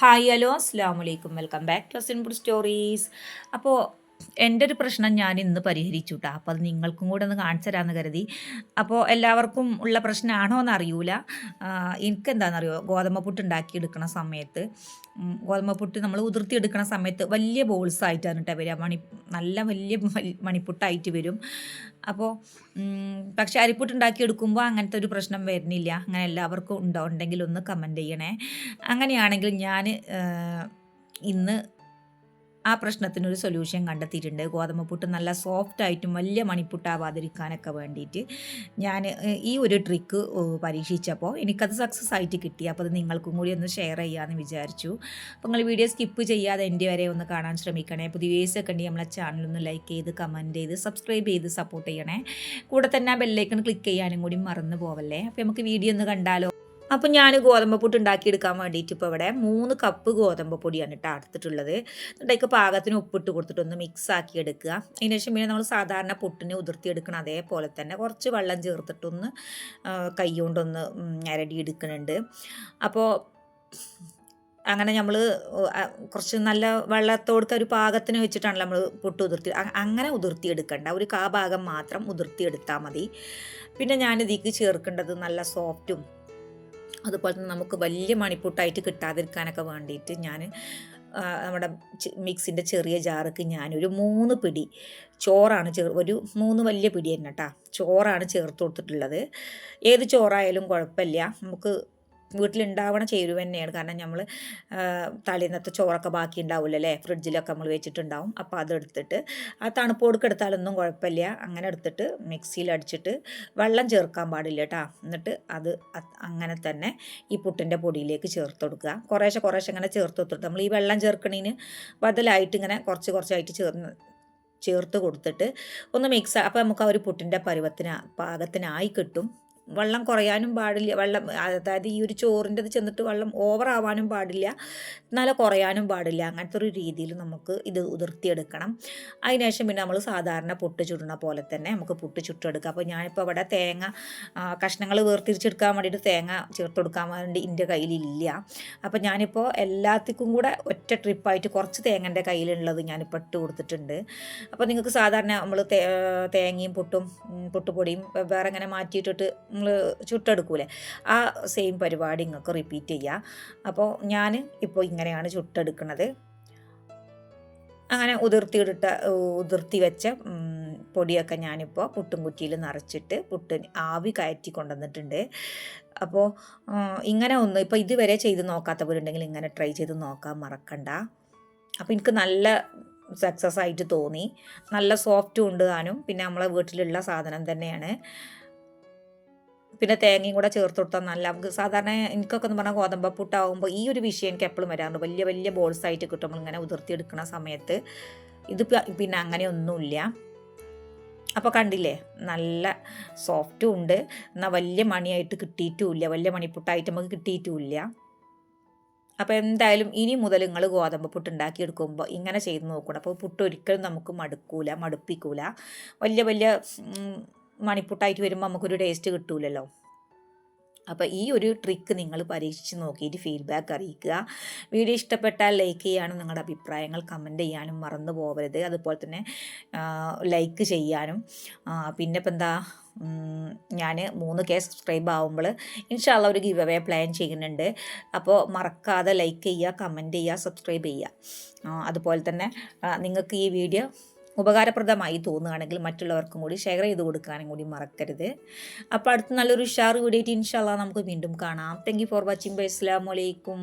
Hi hello അസ്സാം വലൈക്കും welcome back to സിൻപുഡ് സ്റ്റോറീസ്. അപ്പോൾ എന്റെ ഒരു പ്രശ്നം ഞാൻ ഇന്ന് പരിഹരിച്ചു കേട്ടോ അപ്പോൾ അത് നിങ്ങൾക്കും കൂടെ ഒന്ന് കാണിച്ചു തരാമെന്ന് കരുതി. അപ്പോൾ എല്ലാവർക്കും ഉള്ള പ്രശ്നമാണോ എന്ന് അറിയൂല എനിക്ക് എന്താണെന്നറിയോ ഗോതമ്പ് പുട്ട് ഉണ്ടാക്കിയെടുക്കണ സമയത്ത് ഗോതമ്പ് പുട്ട് നമ്മൾ ഉതിർത്തിയെടുക്കണ സമയത്ത് വലിയ ബോൾസ് ആയിട്ടാണ് കേട്ടോ വരിക മണി നല്ല വലിയ മണിപ്പുട്ടായിട്ട് വരും. അപ്പോൾ പക്ഷേ അരിപ്പുട്ട് ഉണ്ടാക്കിയെടുക്കുമ്പോൾ അങ്ങനത്തെ ഒരു പ്രശ്നം വരുന്നില്ല. അങ്ങനെ എല്ലാവർക്കും ഉണ്ടോ? ഉണ്ടെങ്കിൽ ഒന്ന് കമന്റ് ചെയ്യണേ. അങ്ങനെയാണെങ്കിൽ ഞാൻ ഇന്ന് ആ പ്രശ്നത്തിനൊരു സൊല്യൂഷൻ കണ്ടെത്തിയിട്ടുണ്ട്. ഗോതമ്പ് പുട്ട് നല്ല സോഫ്റ്റ് ആയിട്ടും വലിയ മണിപ്പുട്ടാവാതിരിക്കാനൊക്കെ വേണ്ടിയിട്ട് ഞാൻ ഈ ഒരു ട്രിക്ക് പരീക്ഷിച്ചപ്പോൾ എനിക്കത് സക്സസ് ആയിട്ട് കിട്ടി. അപ്പോൾ അത് നിങ്ങൾക്കും കൂടി ഒന്ന് ഷെയർ ചെയ്യാമെന്ന് വിചാരിച്ചു. അപ്പോൾ നിങ്ങൾ വീഡിയോ സ്കിപ്പ് ചെയ്യാതെ എന്റെ വരെ ഒന്ന് കാണാൻ ശ്രമിക്കണേ. പുതിയ വേസ് ഒക്കെ ഉണ്ടെങ്കിൽ നമ്മളെ ചാനലൊന്ന് ലൈക്ക് ചെയ്ത് കമന്റ് ചെയ്ത് സബ്സ്ക്രൈബ് ചെയ്ത് സപ്പോർട്ട് ചെയ്യണേ. കൂടെ തന്നെ ആ ബെല്ലൈക്കൺ ക്ലിക്ക് ചെയ്യാനും കൂടി മറന്നു പോവല്ലേ. അപ്പോൾ നമുക്ക് വീഡിയോ ഒന്ന് കണ്ടാലോ? അപ്പോൾ ഞാൻ ഗോതമ്പ് പുട്ട് ഉണ്ടാക്കിയെടുക്കാൻ വേണ്ടിയിട്ട് ഇപ്പോൾ ഇവിടെ മൂന്ന് കപ്പ് ഗോതമ്പ് പൊടിയാണ് കേട്ടോ എടുത്തിട്ടുള്ളത്. എന്നിട്ടേക്ക് പാകത്തിന് ഉപ്പിട്ട് കൊടുത്തിട്ട് ഒന്ന് മിക്സ് ആക്കി എടുക്കുക. അതിന് ശേഷം പിന്നെ നമ്മൾ സാധാരണ പുട്ടിന് ഉതിർത്തിയെടുക്കണം അതേപോലെ തന്നെ കുറച്ച് വെള്ളം ചേർത്തിട്ടൊന്ന് കൈ കൊണ്ടൊന്ന് അരടി എടുക്കുന്നുണ്ട് അപ്പോൾ അങ്ങനെ നമ്മൾ കുറച്ച് നല്ല വെള്ളത്തോടുത്ത ഒരു പാകത്തിന് വെച്ചിട്ടാണ് നമ്മൾ പുട്ട് ഉതിർത്തി അങ്ങനെ അങ്ങനെ ഉതിർത്തിയെടുക്കണ്ട ഒരു കാ ഭാഗം മാത്രം ഉതിർത്തിയെടുത്താൽ മതി. പിന്നെ ഞാൻ ഇതിക്ക് ചേർക്കേണ്ടത് നല്ല സോഫ്റ്റും അതുപോലെ തന്നെ നമുക്ക് വലിയ മണിപ്പൂട്ടായിട്ട് കിട്ടാതിരിക്കാനൊക്കെ വേണ്ടിയിട്ട് ഞാൻ നമ്മുടെ മിക്സിന്റെ ചെറിയ ജാറക്ക് ഞാനൊരു മൂന്ന് പിടി ചോറാണ് ചേർ ഒരു മൂന്ന് വലിയ പിടി തന്നെ കേട്ടോ ചോറാണ് ചേർത്ത് കൊടുത്തിട്ടുള്ളത്. ഏത് ചോറായാലും കുഴപ്പമില്ല. നമുക്ക് വീട്ടിലുണ്ടാവണ ചേരുവ തന്നെയാണ്. കാരണം നമ്മൾ തലേന്നത്തെ ചോറൊക്കെ ബാക്കി ഉണ്ടാവില്ല അല്ലേ ഫ്രിഡ്ജിലൊക്കെ നമ്മൾ വെച്ചിട്ടുണ്ടാവും. അപ്പോൾ അതെടുത്തിട്ട് ആ തണുപ്പോടുക്ക് എടുത്താലൊന്നും കുഴപ്പമില്ല. അങ്ങനെ എടുത്തിട്ട് മിക്സിയിൽ അടിച്ചിട്ട് വെള്ളം ചേർക്കാൻ പാടില്ല കേട്ടോ എന്നിട്ട് അത് അങ്ങനെ തന്നെ ഈ പുട്ടിന്റെ പൊടിയിലേക്ക് ചേർത്ത് കൊടുക്കുക. കുറേശ്ശെ കുറേശ്ശെ ഇങ്ങനെ ചേർത്ത് കൊടുത്തിട്ട് നമ്മൾ ഈ വെള്ളം ചേർക്കണതിന് ബദലായിട്ട് ഇങ്ങനെ കുറച്ച് കുറച്ചായിട്ട് ചേർന്ന് ചേർത്ത് കൊടുത്തിട്ട് ഒന്ന് മിക്സ് അപ്പോൾ നമുക്ക് ആ ഒരു പുട്ടിന്റെ പരുവത്തിന് പാകത്തിനായി കിട്ടും. വെള്ളം കുറയാനും പാടില്ല. വെള്ളം അതായത് ഈ ഒരു ചോറിന്റെ അത് ചെന്നിട്ട് വെള്ളം ഓവർ ആവാനും പാടില്ല. എന്നാലും കുറയാനും പാടില്ല. അങ്ങനത്തെ ഒരു രീതിയിൽ നമുക്ക് ഇത് ഉതിർത്തിയെടുക്കണം. അതിനുശേഷം പിന്നെ നമ്മൾ സാധാരണ പുട്ട് ചുടുന്ന പോലെ തന്നെ നമുക്ക് പുട്ട് ചുട്ടെടുക്കാം. അപ്പോൾ ഞാനിപ്പോൾ ഇവിടെ തേങ്ങ കഷ്ണങ്ങൾ വേർതിരിച്ചെടുക്കാൻ വേണ്ടിയിട്ട് തേങ്ങ ചേർത്ത് കൊടുക്കാൻ വേണ്ടി എന്റെ കയ്യിലില്ല. അപ്പോൾ ഞാനിപ്പോൾ എല്ലാത്തിക്കും കൂടെ ഒറ്റ ട്രിപ്പായിട്ട് കുറച്ച് തേങ്ങന്റെ കയ്യിലുള്ളത് ഞാനിപ്പോൾ ഇട്ട് കൊടുത്തിട്ടുണ്ട്. അപ്പോൾ നിങ്ങൾക്ക് സാധാരണ നമ്മൾ തേങ്ങയും പുട്ടും പുട്ടുപൊടിയും വേറെ ഇങ്ങനെ മാറ്റിയിട്ടിട്ട് നമ്മൾ ചുട്ടെടുക്കൂലേ? ആ സെയിം പരിപാടി നിങ്ങൾക്ക് റിപ്പീറ്റ് ചെയ്യുക അപ്പോൾ ഞാൻ ഇപ്പോൾ ഇങ്ങനെയാണ് ചുട്ടെടുക്കുന്നത് അങ്ങനെ ഉതിർത്തിയിട്ട ഉതിർത്തി വെച്ച പൊടിയൊക്കെ ഞാനിപ്പോൾ പുട്ടും കുറ്റിയിൽ നിറച്ചിട്ട് പുട്ട് ആവി കയറ്റി കൊണ്ടുവന്നിട്ടുണ്ട്. അപ്പോൾ ഇങ്ങനെ ഒന്ന് ഇപ്പോൾ ഇതുവരെ ചെയ്ത് നോക്കാത്തവരുണ്ടെങ്കിൽ ഇങ്ങനെ ട്രൈ ചെയ്ത് നോക്കാൻ മറക്കണ്ട. അപ്പോൾ എനിക്ക് നല്ല സക്സസ് ആയിട്ട് തോന്നി. നല്ല സോഫ്റ്റും ഉണ്ട് പിന്നെ നമ്മളെ വീട്ടിലുള്ള സാധനം തന്നെയാണ്. പിന്നെ തേങ്ങയും കൂടെ ചേർത്ത് കൊടുത്താൽ നല്ല. നമുക്ക് സാധാരണ എനിക്കൊക്കെ എന്ന് പറഞ്ഞാൽ ഗോതമ്പ് പുട്ടാവുമ്പോൾ ഈ ഒരു വിഷയം എനിക്ക് എപ്പോഴും വരാറുണ്ട്. വലിയ വലിയ ബോൾസ് ആയിട്ട് കിട്ടും. നമ്മളിങ്ങനെ ഉതിർത്തിയെടുക്കുന്ന സമയത്ത്. ഇത് പിന്നെ അങ്ങനെയൊന്നുമില്ല അപ്പോൾ കണ്ടില്ലേ? നല്ല സോഫ്റ്റും ഉണ്ട്. എന്നാൽ വലിയ മണിയായിട്ട് കിട്ടിയിട്ടുമില്ല. വലിയ മണിപ്പുട്ടായിട്ട് നമുക്ക് കിട്ടിയിട്ടുമില്ല. അപ്പോൾ എന്തായാലും ഇനി മുതൽ നിങ്ങൾ ഗോതമ്പ് പുട്ട് ഉണ്ടാക്കിയെടുക്കുമ്പോൾ ഇങ്ങനെ ചെയ്ത് നോക്കണം. അപ്പോൾ പുട്ട് ഒരിക്കലും നമുക്ക് മടുക്കൂല മടുപ്പിക്കൂല. വലിയ വലിയ മണിപ്പുട്ടായിട്ട് വരുമ്പോൾ നമുക്കൊരു ടേസ്റ്റ് കിട്ടൂലല്ലോ. അപ്പോൾ ഈ ഒരു ട്രിക്ക് നിങ്ങൾ പരീക്ഷിച്ച് നോക്കിയിട്ട് ഫീഡ്ബാക്ക് അറിയിക്കുക. വീഡിയോ ഇഷ്ടപ്പെട്ടാൽ ലൈക്ക് ചെയ്യാനും നിങ്ങളുടെ അഭിപ്രായങ്ങൾ കമന്റ് ചെയ്യാനും മറന്നു പോകരുത് അതുപോലെ തന്നെ ലൈക്ക് ചെയ്യാനും. പിന്നെ ഇപ്പം എന്താ ഞാൻ മൂന്ന് കെ സബ്സ്ക്രൈബ് ആവുമ്പോൾ ഇൻഷാല്ല ഒരു ഗിവ് അവേ പ്ലാൻ ചെയ്യുന്നുണ്ട്. അപ്പോൾ മറക്കാതെ ലൈക്ക് ചെയ്യുക കമന്റ് ചെയ്യുക സബ്സ്ക്രൈബ് ചെയ്യുക. അതുപോലെ തന്നെ നിങ്ങൾക്ക് ഈ വീഡിയോ ഉപകാരപ്രദമായി തോന്നുകയാണെങ്കിൽ മറ്റുള്ളവർക്കും കൂടി ഷെയർ ചെയ്ത് കൊടുക്കാനും കൂടി മറക്കരുത്. അപ്പോൾ അടുത്ത നല്ലൊരു ഉഷാർ വീഡിയോ ഇൻഷാല്ല നമുക്ക് വീണ്ടും കാണാം. Thank you for watching bye അസ്സാം വലൈക്കും